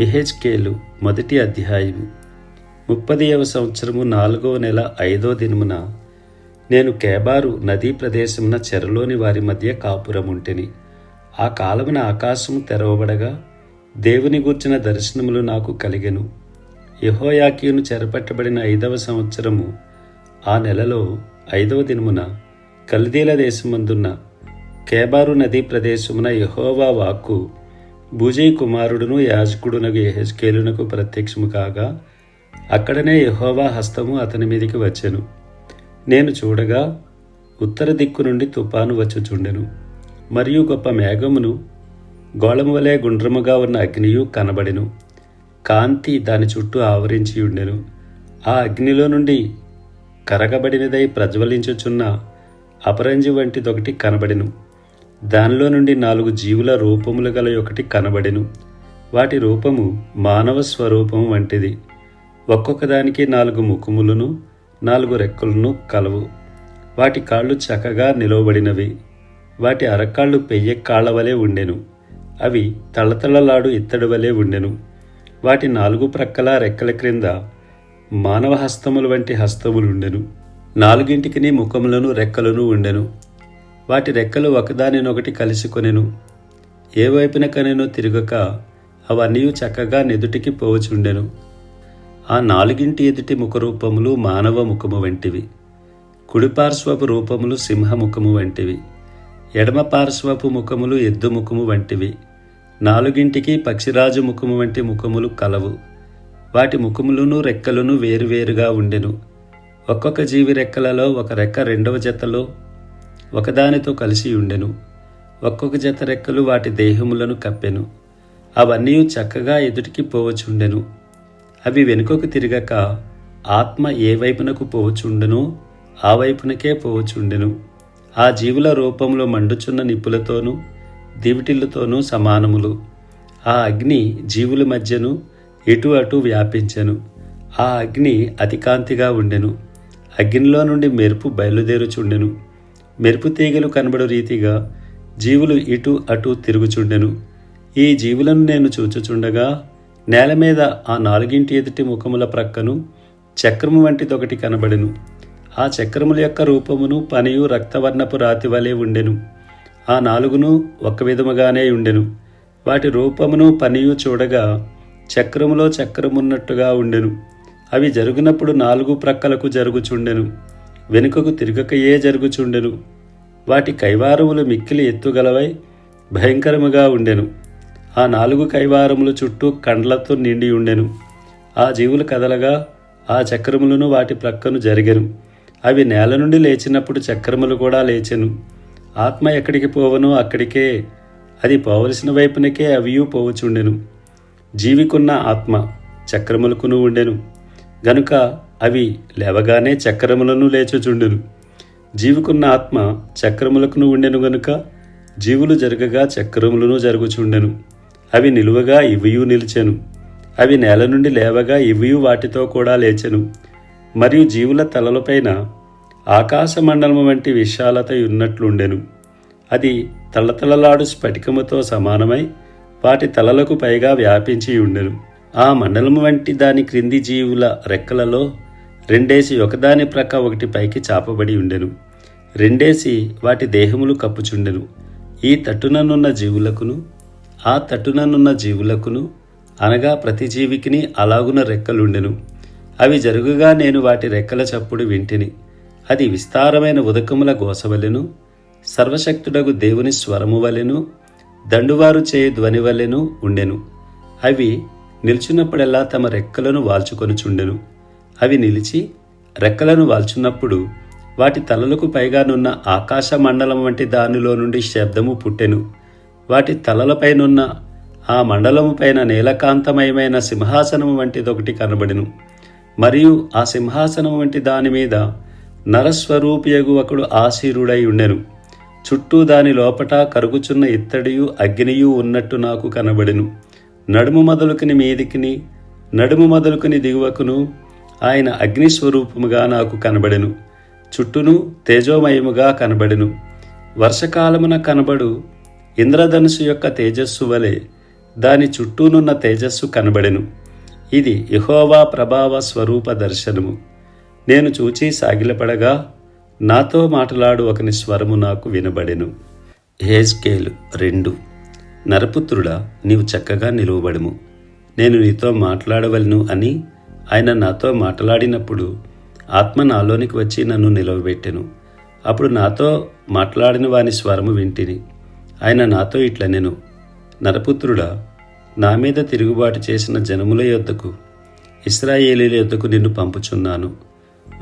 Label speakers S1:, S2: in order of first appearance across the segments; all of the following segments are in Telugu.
S1: ఎహెచ్కేలు మొదటి అధ్యాయము. ముప్పదియవ సంవత్సరము నాలుగవ నెల ఐదో దినమున నేను కేబారు నదీ ప్రదేశమున చెరలోని వారి మధ్య కాపురముంటిని. ఆ కాలమున ఆకాశము తెరవబడగా దేవుని గూర్చిన దర్శనములు నాకు కలిగెను. యహోయాకీను చెరపట్టబడిన ఐదవ సంవత్సరము ఆ నెలలో ఐదవ దినమున కల్దీల దేశమందున్న కేబారు నదీ ప్రదేశమున యహోవా వాక్కు భుజీ కుమారుడును యాజకుడునగు యెహెజ్కేలునకు ప్రత్యక్షము కాగా అక్కడనే యహోవా హస్తము అతని మీదికి వచ్చెను. నేను చూడగా ఉత్తర దిక్కు నుండి తుపాను వచ్చుచుండెను. మరియు గొప్ప మేఘమును గోళము వలె గుండ్రముగా ఉన్న అగ్నియు కనబడెను. కాంతి దాని చుట్టూ ఆవరించి ఉండెను ఆ అగ్నిలో నుండి కరగబడినదై ప్రజ్వలించుచున్న అపరంజి వంటిదొకటి కనబడెను. దానిలో నుండి నాలుగు జీవుల రూపములు గల ఒకటి కనబడెను. వాటి రూపము మానవ స్వరూపము వంటిది. ఒక్కొక్క దానికి నాలుగు ముఖములను నాలుగు రెక్కలను కలవు. వాటి కాళ్ళు చక్కగా నిలవబడినవి. వాటి అరకాళ్ళు పెయ్య కాళ్ళ వలె ఉండెను. అవి తళతళలాడు ఇత్తడి వలె ఉండెను. వాటి నాలుగు ప్రక్కల రెక్కల క్రింద మానవ హస్తములు వంటి హస్తములుండెను నాలుగింటికి ముఖములను రెక్కలను ఉండెను. వాటి రెక్కలు ఒకదానినొకటి కలిసికొనెను. ఏ వైపున కనెనో తిరగక అవన్నీ చక్కగా నెదుటికి పోవచుండెను. ఆ నాలుగింటి ఎదుటి ముఖరూపములు మానవ ముఖము వంటివి. కుడిపార్శ్వపు రూపములు సింహముఖము వంటివి. ఎడమ పార్శ్వపు ముఖములు ఎద్దు ముఖము వంటివి. నాలుగింటికి పక్షిరాజు ముఖము వంటి ముఖములు కలవు. వాటి ముఖములను రెక్కలను వేరువేరుగా ఉండెను. ఒక్కొక్క జీవి రెక్కలలో ఒక రెక్క రెండవ జతలో ఒకదానితో కలిసి ఉండెను. ఒక్కొక్క జత రెక్కలు వాటి దేహములను కప్పెను. అవన్నీ చక్కగా ఎదుటికి పోవచుండెను. అవి వెనుకకు తిరగక ఆత్మ ఏ వైపునకు పోవచుండెనో ఆ వైపునకే పోవచుండెను. ఆ జీవుల రూపంలో మండుచున్న నిప్పులతోనూ దివిటిలతోనూ సమానములు. ఆ అగ్ని జీవుల మధ్యను ఇటు అటు వ్యాపించెను. ఆ అగ్ని అతికాంతిగా ఉండెను. అగ్నిలో నుండి మెరుపు బయలుదేరుచుండెను. మెరుపు తీగలు కనబడు రీతిగా జీవులు ఇటు అటు తిరుగుచుండెను. ఈ జీవులను నేను చూచుచుండగా నేల మీద ఆ నాలుగింటి ఎదుటి ముఖముల ప్రక్కను చక్రము వంటిదొకటి కనబడెను. ఆ చక్రముల యొక్క రూపమును పనియు రక్తవర్ణపు రాతి వలె ఉండెను. ఆ నాలుగును ఒక విధముగానే ఉండెను. వాటి రూపమును పనియు చూడగా చక్రములో చక్రమున్నట్టుగా ఉండెను. అవి జరుగునప్పుడు నాలుగు ప్రక్కలకు జరుగుచుండెను. వెనుకకు తిరగకయే జరుగుచుండెను. వాటి కైవారములు మిక్కిలి ఎత్తుగలవై భయంకరముగా ఉండెను. ఆ నాలుగు కైవారములు చుట్టూ కండ్లతో నిండి ఉండెను. ఆ జీవులు కదలగా ఆ చక్రములను వాటి ప్రక్కను జరిగెను. అవి నేల నుండి లేచినప్పుడు చక్రములు కూడా లేచెను. ఆత్మ ఎక్కడికి పోవనో అక్కడికే అది పోవలసిన వైపునకే అవియూ పోవచుండెను. జీవికున్న ఆత్మ చక్రములకును ఉండెను. గనుక అవి లేవగానే చక్రములను లేచుచుండును. జీవుకున్న ఆత్మ చక్రములకును ఉండెను గనుక జీవులు జరగగా చక్రములను జరుగుచుండెను. అవి నిలువగా ఇవియు నిలిచెను. అవి నేల నుండి లేవగా ఇవియు వాటితో కూడా లేచెను. మరియు జీవుల తలలపైన ఆకాశ మండలము వంటి విశాలత ఉన్నట్లుండెను. అది తలతలలాడు స్ఫటికముతో సమానమై వాటి తలలకు పైగా వ్యాపించి ఉండెను ఆ మండలము వంటి దాని క్రింది జీవుల రెక్కలలో రెండేసి ఒకదాని ప్రక్క ఒకటి పైకి చాపబడి ఉండెను. రెండేసి వాటి దేహములు కప్పుచుండెను. ఈ తట్టుననున్న జీవులకును ఆ తట్టుననున్న జీవులకును అనగా ప్రతి జీవికిని అలాగున రెక్కలుండెను. అవి జరుగుగా నేను వాటి రెక్కల చప్పుడు వింటిని. అది విస్తారమైన ఉదకముల గోసవలెను సర్వశక్తుడగు దేవుని స్వరము వలెను దండువారు చేయు ధ్వని వలెను ఉండెను. అవి నిల్చున్నప్పుడెల్లా తమ రెక్కలను వాల్చుకొనుచుండెను? అవి నిలిచి రెక్కలను వాల్చున్నప్పుడు వాటి తలలకు పైగానున్న ఆకాశ మండలం వంటి దానిలో నుండి శబ్దము పుట్టెను. వాటి తలలపైనున్న ఆ మండలము పైన నీలకాంతమయమైన సింహాసనము వంటిదొకటి కనబడెను. మరియు ఆ సింహాసనం వంటి దాని మీద నరస్వరూపియగు ఒకడు ఆశీరుడై ఉండెను. చుట్టూ దాని లోపట కరుగుచున్న ఇత్తడియు అగ్నియు ఉన్నట్టు నాకు కనబడెను. నడుము మొదలుకుని మీదికిని నడుము మొదలుకుని దిగువకును ఆయన అగ్నిస్వరూపముగా నాకు కనబడెను. చుట్టూను తేజోమయముగా కనబడెను. వర్షకాలమున కనబడు ఇంద్రధనుసు యొక్క తేజస్సు వలె దాని చుట్టూనున్న తేజస్సు కనబడెను. ఇది యహోవా ప్రభావ స్వరూప దర్శనము. నేను చూచి సాగిలపడగా నాతో మాట్లాడు ఒకని స్వరము నాకు వినబడెను. హేజ్కేలు రెండు నరపుత్రుడా నీవు చక్కగా నిలువబడుము. నేను నీతో మాట్లాడవలను అని ఆయన నాతో మాట్లాడినప్పుడు ఆత్మ నాలోనికి వచ్చి నన్ను నిలవబెట్టెను. అప్పుడు నాతో మాట్లాడిన వాని స్వరము వింటిని. ఆయన నాతో ఇట్ల నేను నరపుత్రుడా నా మీద తిరుగుబాటు చేసిన జనముల యొద్దకు ఇస్రాయేలీల యొద్దకు నిన్ను పంపుచున్నాను.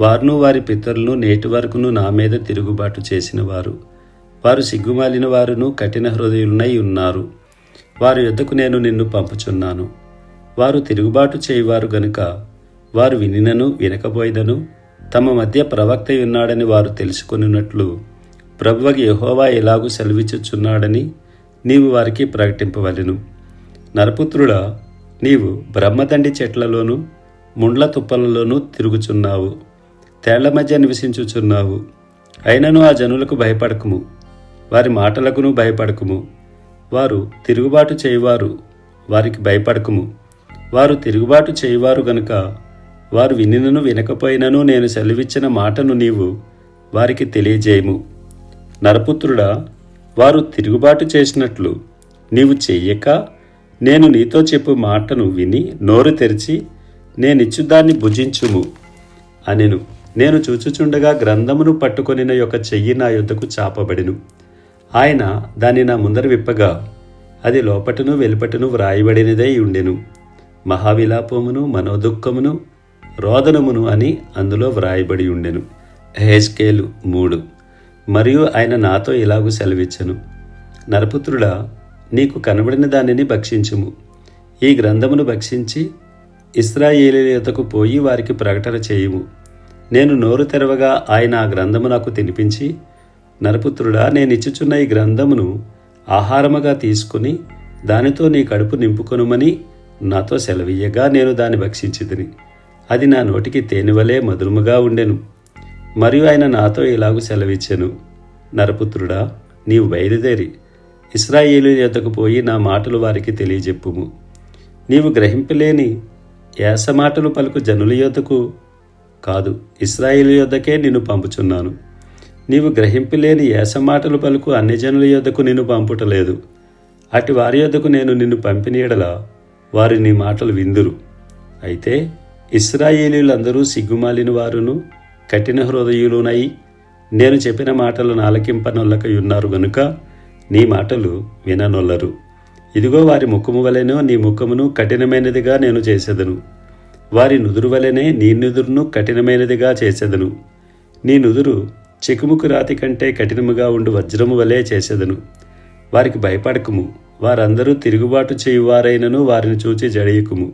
S1: వారును వారి పితరులను నేటి వరకును నా మీద తిరుగుబాటు చేసిన వారు వారు సిగ్గుమాలిన వారును కఠిన హృదయులనై ఉన్నారు. వారి యొద్దకు నేను నిన్ను పంపుచున్నాను. వారు తిరుగుబాటు చేయువారు గనుక వారు వినినను వినకపోయినను తమ మధ్య ప్రవక్త ఉన్నాడని వారు తెలుసుకొనున్నట్లు ప్రభువకి యహోవా ఎలాగూ సెలవిచ్చుచున్నాడని నీవు వారికి ప్రకటింపవలను. నరపుత్రుడా నీవు బ్రహ్మదండి చెట్లలోనూ ముండ్ల తుప్పలలోనూ తిరుగుచున్నావు. తేళ్ళ మధ్య నివసించుచున్నావు. అయినను ఆ జనులకు భయపడకము. వారి మాటలకును భయపడకుము. వారు తిరుగుబాటు చేయువారు వారికి భయపడకుము. వారు తిరుగుబాటు చేయువారు గనుక వారు వినినను వినకపోయినను నేను సెలవిచ్చిన మాటను నీవు వారికి తెలియజేయము. నరపుత్రుడా వారు తిరుగుబాటు చేసినట్లు నీవు చెయ్యక నేను నీతో చెప్పు మాటను విని నోరు తెరిచి నేనిచ్చు దాన్ని భుజించుము అనెను. నేను చూచుచుండగా గ్రంథమును పట్టుకొనిన యొక్క చెయ్యి నా యొద్దకు చాపబడిను. ఆయన దాన్ని నా ముందర విప్పగా అది లోపటను వెలుపటను వ్రాయబడినదై ఉండెను మహావిలాపమును మనోదుఃఖమును రోదనమును అని అందులో వ్రాయబడి ఉండెను హేస్కేలు మూడు. మరియు ఆయన నాతో ఇలాగూ సెలవిచ్చను. నరపుత్రుడా నీకు కనబడిన దానిని భక్షించుము. ఈ గ్రంథమును భక్షించి ఇస్రాయేలీయతకు పోయి వారికి ప్రకటన చేయుము. నేను నోరు తెరవగా ఆయన ఆ గ్రంథము నాకు తినిపించి నరపుత్రుడా నేను ఇచ్చుచున్న ఈ గ్రంథమును ఆహారముగా తీసుకుని దానితో నీ కడుపు నింపుకొనుమని నాతో సెలవీయగా నేను దాన్ని భక్షించితిని. అది నా నోటికి తేనివలే మధురముగా ఉండెను. మరియు ఆయన నాతో ఇలాగూ సెలవిచ్చెను. నరపుత్రుడా నీవు బయలుదేరి ఇస్రాయేలు యొద్దకు పోయి నా మాటలు వారికి తెలియజెప్పుము. నీవు గ్రహింపలేని యాస మాటలు పలుకు జనుల యొద్దకు కాదు ఇస్రాయేలు యొద్దకే నిన్ను పంపుచున్నాను. నీవు గ్రహింపలేని ఏసమాటలు మాటలు పలుకు అన్ని జనుల యొద్దకు నిన్ను పంపుటలేదు. అటు వారి యొద్దకు నేను నిన్ను పంపినీయడలా వారి నీ మాటలు విందురు. అయితే ఇస్రాయేలీలందరూ సిగ్గుమాలిన వారును కఠిన హృదయులునై నేను చెప్పిన మాటలను ఆలకింపనొల్లకై ఉన్నారు గనుక నీ మాటలు విననొల్లరు. ఇదిగో వారి ముఖము వలెనో నీ ముఖమును కఠినమైనదిగా నేను చేసేదను. వారి నుదురు వలెనే నీ నుదురును కఠినమైనదిగా చేసేదను. నీ నుదురు చెకుముకు రాతి కంటే కఠినముగా ఉండు వజ్రము వలె చేసేదను. వారికి భయపడకుము. వారందరూ తిరుగుబాటు చేయువారైనను వారిని చూచి జడయకుము.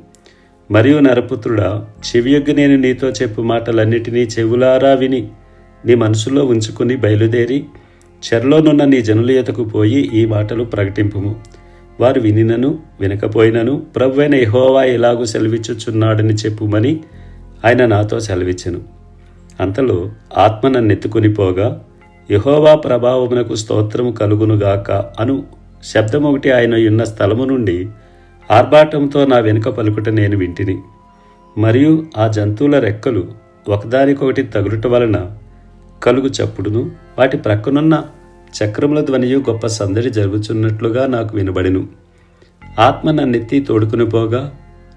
S1: మరియు నరపుత్రుడా చెవియొగ్గు నేను నీతో చెప్పు మాటలన్నిటినీ చెవులారా విని నీ మనసులో ఉంచుకుని బయలుదేరి చెరలోనున్న నీ జనుల ఎతకు పోయి ఈ మాటలు ప్రకటింపుము. వారు వినినను వినకపోయినను ప్రభువైన యెహోవా ఇలాగూ సెలవిచ్చుచున్నాడని చెప్పుమని ఆయన నాతో సెలవిచ్చెను. అంతలో ఆత్మ నన్నెత్తుకుని పోగా యహోవా ప్రభావమునకు స్తోత్రము కలుగునుగాక అను శబ్దం ఒకటి ఆయన ఉన్న స్థలము నుండి ఆర్భాటంతో నా వెనుక పలుకుట నేను వింటిని. మరియు ఆ జంతువుల రెక్కలు ఒకదానికొకటి తగులుట వలన కలుగు చప్పుడును వాటి ప్రక్కనున్న చక్రముల ధ్వనియు గొప్ప సందడి జరుగుచున్నట్లుగా నాకు వినబడెను. ఆత్మ నన్నెత్తి తోడుకుని పోగా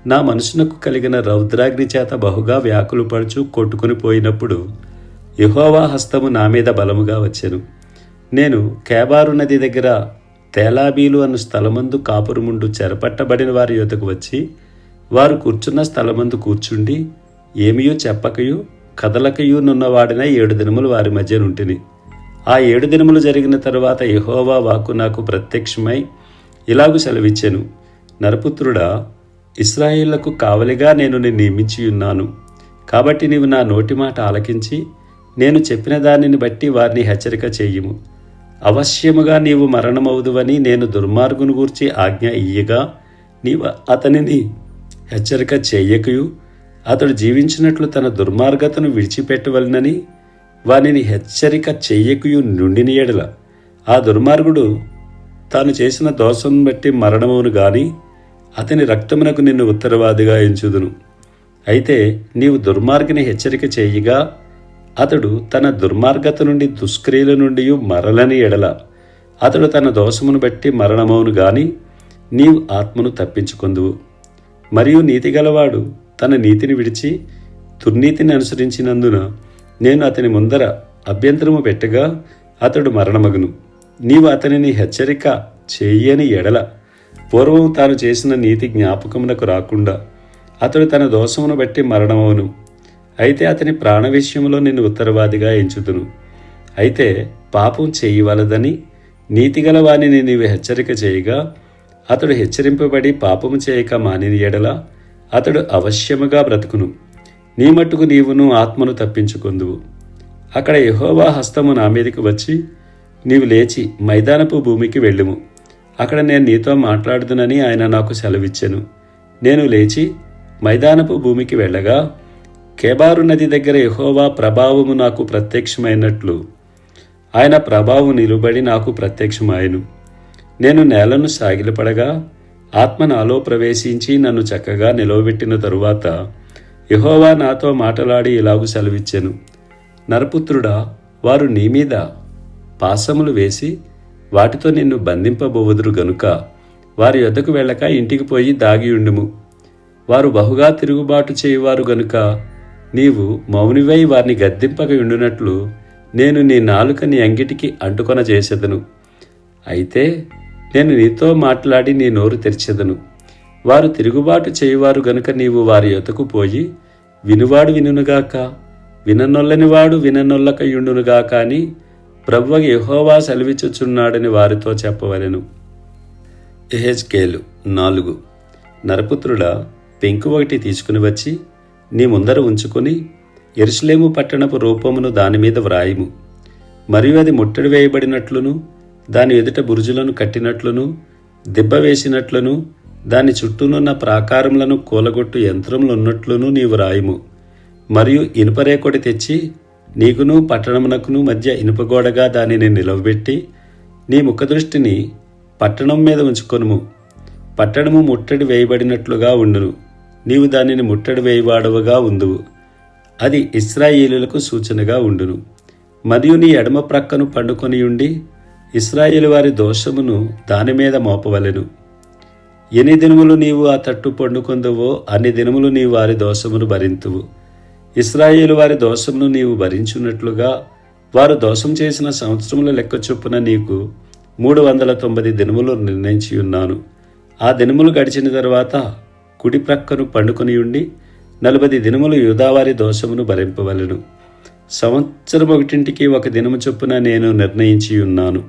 S1: నా మనసునకు కలిగిన రౌద్రాగ్ని చేత బహుగా వ్యాకులు పడుచు కొట్టుకుని పోయినప్పుడు యహోవా హస్తము నా మీద బలముగా వచ్చెను. నేను కేబారు నది దగ్గర తేలాబీలు అను స్థలమందు కాపురముండు చెరపట్టబడిన వారి యొద్దకు వచ్చి వారు కూర్చున్న స్థలమందు కూర్చుండి ఏమియో చెప్పకయు కదలకయు నున్నవాడిన ఏడు దినములు వారి మధ్య నుంటిని ఆ ఏడు దినములు జరిగిన తరువాత యహోవా వాకు నాకు ప్రత్యక్షమై ఇలాగు సెలవిచ్చెను. నరపుత్రుడా ఇస్రాయేళ్ళకు కావలిగా నేను నిన్ను నియమించి ఉన్నాను. కాబట్టి నీవు నా నోటి మాట ఆలకించి నేను చెప్పిన దానిని బట్టి వారిని హెచ్చరిక చేయుము. అవశ్యముగా నీవు మరణమవుదువని నేను దుర్మార్గును గూర్చి ఆజ్ఞ ఇయ్యగా నీవు అతనిని హెచ్చరిక చేయకయు. అతడు జీవించినట్లు తన దుర్మార్గతను విడిచిపెట్టవలనని వానిని హెచ్చరిక చెయ్యకుయు నుండిని ఎడల. ఆ దుర్మార్గుడు తాను చేసిన దోషం బట్టి మరణమును గాని అతని రక్తమునకు నిన్ను ఉత్తరవాదిగా ఎంచుదును. అయితే నీవు దుర్మార్గిని హెచ్చరిక చేయగా అతడు తన దుర్మార్గత నుండి దుష్క్రియల నుండి మరలని ఎడల. అతడు తన దోషమును బట్టి మరణమవును గాని నీవు ఆత్మను తప్పించుకొందువు. మరియు నీతిగలవాడు తన నీతిని విడిచి దుర్నీతిని అనుసరించినందున నేను అతని ముందర అభ్యంతరము పెట్టగా అతడు మరణమగును. నీవు అతనిని హెచ్చరిక చేయని ఎడల. పూర్వం తాను చేసిన నీతి జ్ఞాపకమునకు రాకుండా అతడు తన దోషమును బట్టి మరణమవును. అయితే అతని ప్రాణ విషయంలో నిన్ను ఉత్తరవాదిగా ఎంచుతును అయితే పాపం చేయవలదని నీతిగల వాణిని నీవు హెచ్చరిక చేయగా అతడు హెచ్చరింపబడి పాపము చేయక మానిని ఎడల అతడు అవశ్యముగా బ్రతుకును. నీ మట్టుకు నీవును ఆత్మను తప్పించుకుందువు. అక్కడ యహోవా హస్తము నా మీదకి వచ్చి నీవు లేచి మైదానపు భూమికి వెళ్ళుము. అక్కడ నేను నీతో మాట్లాడుతునని ఆయన నాకు సెలవిచ్చెను. నేను లేచి మైదానపు భూమికి వెళ్ళగా కేబారు నది దగ్గర యహోవా ప్రభావము నాకు ప్రత్యక్షమైనట్లు. ఆయన ప్రభావం నిలుబడి నాకు ప్రత్యక్షమాయను. నేను నేలను సాగిలపడగా ఆత్మ నాలో ప్రవేశించి నన్ను చక్కగా నిలవబెట్టిన తరువాత యహోవా నాతో మాటలాడి ఇలాగు సెలవిచ్చెను. నరపుత్రుడా వారు నీ మీద పాసములు వేసి వాటితో నిన్ను బంధింపబోవుదురు గనుక వారి యొద్దకు వెళ్ళక ఇంటికి పోయి దాగియుండుము వారు బహుగా తిరుగుబాటు చేయువారు గనుక నీవు మౌనివై వారిని గద్దింపక ఉండునట్లు నేను నీ నాలుక నీ అంగిటికి అంటుకొన చేసేదను. అయితే నేను నీతో మాట్లాడి నీ నోరు తెరిచెదను. వారు తిరుగుబాటు చేయువారు గనుక నీవు వారి యొతకు పోయి వినువాడు వినుగాక విననొల్లనివాడు విననొల్లకయుండునుగాక అని ప్రభువకి యహోవా సెలవిచ్చుచున్నాడని వారితో చెప్పవలెను. ఎహెజ్కేలు నాలుగు. నరపుత్రుల పెంకు ఒకటి తీసుకుని వచ్చి నీ ముందర ఉంచుకొని ఎరుసలేము పట్టణపు రూపమును దాని మీద వ్రాయిము. మరియు అది ముట్టడి వేయబడినట్లును దాని ఎదుట బురుజులను కట్టినట్లును దెబ్బ వేసినట్లును దాని చుట్టూనున్న ప్రాకారములను కూలగొట్టు యంత్రములున్నట్లును నీవు రాయము మరియు ఇనుపరేకొడి తెచ్చి నీకును పట్టణమునకును మధ్య ఇనుపగోడగా దానిని నిలవబెట్టి నీ ముఖదృష్టిని పట్టణం మీద ఉంచుకొనుము. పట్టణము ముట్టడి వేయబడినట్లుగా ఉండును. నీవు దానిని ముట్టడి వేయవాడవుగా ఉందువు. అది ఇస్రాయేలులకు సూచనగా ఉండును. మరియు నీ ఎడమ ప్రక్కను పండుకొని ఉండి ఇస్రాయేలు వారి దోషమును దాని మీద మోపవలెను. ఎన్ని దినములు నీవు ఆ తట్టు పండుకొందువో అన్ని దినములు నీవు వారి దోషమును భరింతువు. ఇస్రాయేలు వారి దోషమును నీవు భరించున్నట్లుగా వారు దోషం చేసిన సంవత్సరముల లెక్క చొప్పున నీకు మూడు వందల తొంభై దినములు నిర్ణయించి ఉన్నాను. ఆ దినములు గడిచిన తర్వాత కుడి ప్రక్కను పండుకొని ఉండి నలభై దినములు యూదావారి దోషమును భరింపవలెను. సంవత్సరం ఒకటింటికి ఒక దినము చొప్పున నేను నిర్ణయించి ఉన్నాను.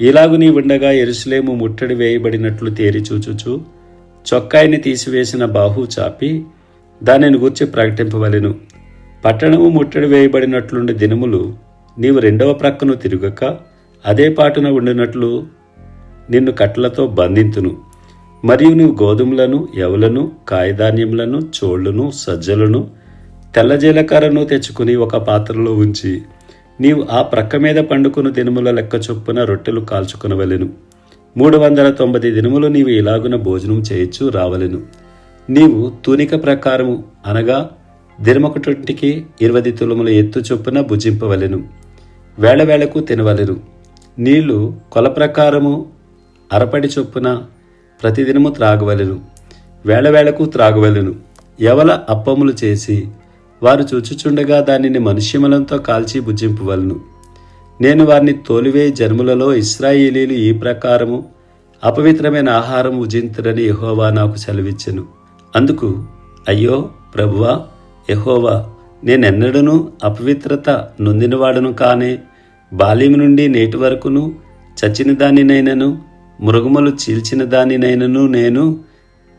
S1: ఇలాగు నీ ఉండగా ఎరుసలేము ముట్టడి వేయబడినట్లు తేరి చూచుచు చొక్కాయిని తీసివేసిన బాహు చాపి దానిని గూర్చి ప్రకటింపవలెను. పట్టణము ముట్టడి వేయబడినట్లుండి దినములు నీవు రెండవ ప్రక్కను తిరుగక అదే పాటున ఉండినట్లు నిన్ను కట్టలతో బంధింతును. మరియు నీవు గోధుమలను ఎవలను కాయధాన్యములను చోళ్ళను సజ్జలను తెల్ల జీలకర్రను తెచ్చుకుని ఒక పాత్రలో ఉంచి నీవు ఆ ప్రక్క మీద పండుకుని దినముల లెక్క చొప్పున రొట్టెలు కాల్చుకునవలెను. మూడు వందల తొంభై దినములు నీవు ఇలాగున భోజనం చేయొచ్చు రావలెను. నీవు తూనిక ప్రకారము అనగా దినమొకటింటికి ఇరవై తులముల ఎత్తు చొప్పున భుజింపవలెను. వేళవేళకు తినవలెను. నీళ్ళు కొల ప్రకారము అరపడి చొప్పున ప్రతిదినము త్రాగవలెను. వేళవేళకు త్రాగవలెను. ఎవల అప్పములు చేసి వారు చూచుచుండగా దానిని మనుష్యములంతో కాల్చి భుజింపవలను. నేను వారిని తోలివే జన్ములలో ఇస్రాయేలీలు ఈ ప్రకారము అపవిత్రమైన ఆహారం భుజింతురని యహోవా నాకు సెలవిచ్చెను. అందుకు అయ్యో ప్రభువా యహోవా నేనెన్నడనూ అపవిత్రత నొందినవాడను కానే బాల్యం నుండి నేటి వరకును చచ్చిన దానినైనను మృగములు చీల్చిన దానినైనను నేను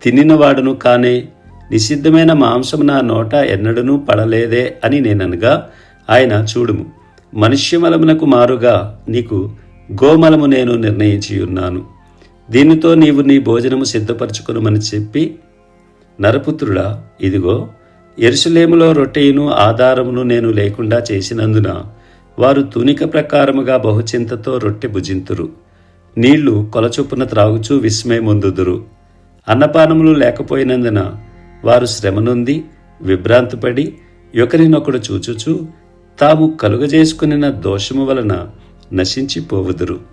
S1: తినినవాడును కానే నిషిద్ధమైన మాంసం నా నోట ఎన్నడనూ పడలేదే అని నేననగా ఆయన చూడుము. మనుష్యమలమునకు మారుగా నీకు గోమలము నేను నిర్ణయించి ఉన్నాను దీనితో నీవు నీ భోజనము సిద్ధపరచుకునమని చెప్పి నరపుత్రుడా ఇదిగో ఎరుసలేములో రొట్టెయును ఆధారమును నేను లేకుండా చేసినందున వారు తునిక ప్రకారముగా బహుచింతతో రొట్టె భుజింతురు. నీళ్ళు కొలచొప్పున త్రాగుచూ విస్మయముందుదురు. అన్నపానములు లేకపోయినందున వారు శ్రమనుంది విభ్రాంతిపడి ఒకరినొకడు చూచుచూ తాము కలుగజేసుకునిన దోషము వలన నశించిపోవుదురు.